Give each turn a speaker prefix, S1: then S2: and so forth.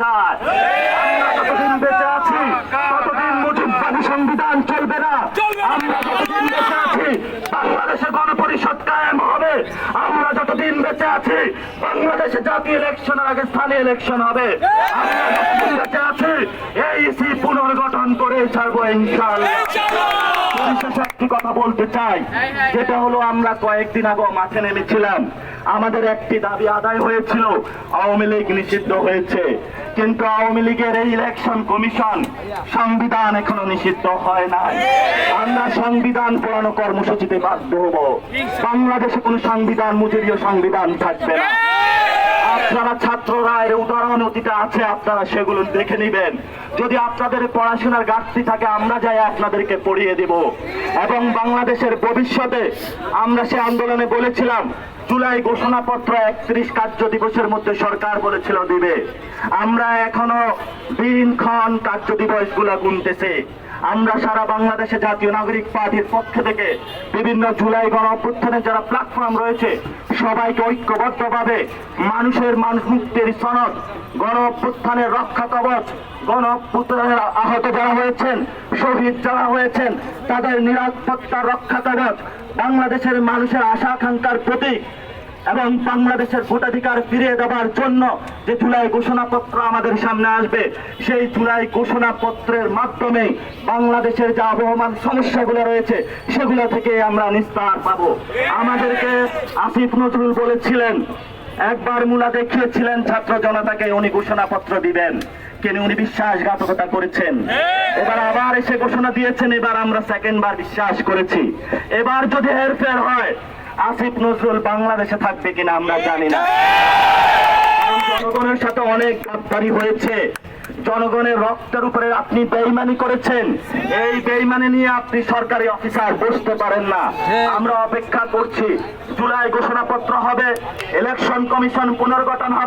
S1: চায় আমরা যতদিন বেঁচে আছি ততদিন মুজিববাদী সংবিধান চলবে না। আমরা যতদিন বেঁচে আছি বাংলাদেশে গণপরিষদ কায়েম হবে। আমরা যতদিন বেঁচে আছি বাংলাদেশে জাতীয় ইলেকশনের আগে স্থানীয় ইলেকশন হবে। আমরা যতদিন বেঁচে আছি এইসি পুনর্গঠন করে ছাড়বো ইনশাআল্লাহ। পরিশেষে একটি কথা বলতে চাই। যেটা হলো আমরা কয়েকদিন আগে মাঠে নেমেছিলাম। আমাদের একটি দাবি আদায় হয়েছিল আওয়ামী লীগ নিষিদ্ধ হয়েছে। কিন্তু আওয়ামী লীগের এই ইলেকশন কমিশন সংবিধান এখনও নিষিদ্ধ হয় নাই। আমরা সংবিধান পুরানো কর্মসূচিতে বাধ্য হব। বাংলাদেশে কোনো সংবিধান মুজুরীয় সংবিধান থাকবে না। আপনারা ছাত্ররা, এর উদাহরণ অতীতে আছে, আপনারা সেগুলো দেখে নেবেন। যদি আপনাদের পড়াশোনার ঘাটতি থাকে, আমরা যাই আপনাদেরকে পড়িয়ে দেব। এবং বাংলাদেশের ভবিষ্যতে, আমরা সে আন্দোলনে বলেছিলাম, জুলাই ঘোষণাপত্র একত্রিশ কার্য দিবসের মধ্যে সরকার বলেছিল দিবে। আমরা এখনও দিনক্ষণ কার্য দিবসগুলা গুনতেছি। আমরা সারা বাংলাদেশে জাতীয় নাগরিক পার্টির পক্ষ থেকে বিভিন্ন জুলাই গণ অভ্যুত্থানের যারা প্ল্যাটফর্ম রয়েছে, সবাইকে ঐক্যবদ্ধভাবে মানুষের মানুষ মুক্তির সনদ, গণ অভ্যুত্থানের রক্ষা কবচ, গণ অভ্যুত্থানের আহত যারা হয়েছেন, শহীদ যারা হয়েছেন, তাদের নিরাপত্তা রক্ষা কবচ, বাংলাদেশের মানুষের আশা আকাঙ্ক্ষার প্রতীক এবং বাংলাদেশের ভোটাধিকার ফিরিয়ে দেওয়ার জন্য যে জুলাই ঘোষণাপত্র আমাদের সামনে আসবে, সেই জুলাই ঘোষণাপত্রের মাধ্যমে বাংলাদেশের যে আবহমান সমস্যাগুলো রয়েছে, সেগুলো থেকে আমরা নিস্তার পাব। আমাদেরকে আসিফ নজরুল বলেছিলেন, একবার মুলা দেখিয়েছিলেন ছাত্র জনতাকে, উনি ঘোষণাপত্র দিবেন। কিন্তু উনি বিশ্বাসঘাতকতা করেছেন। এবার আবার এসে ঘোষণা দিয়েছেন, এবার আমরা সেকেন্ড বার বিশ্বাস করেছি। এবার যদি হেরফের হয় আসিফ নজরুল বাংলাদেশে থাকবে কিনা আমরা জানি না। জনগণের সাথে অনেক গাদ্দারি হয়েছে। জনগণের রক্তের উপরে আপনি বেইমানি করেছেন। এই বেইমানি নিয়ে আপনি সরকারি অফিসার বসতে পারেন না। আমরা অপেক্ষা করছি। জুলাই ঘোষণাপত্র হবে, ইলেকশন কমিশন পুনর্গঠন হবে।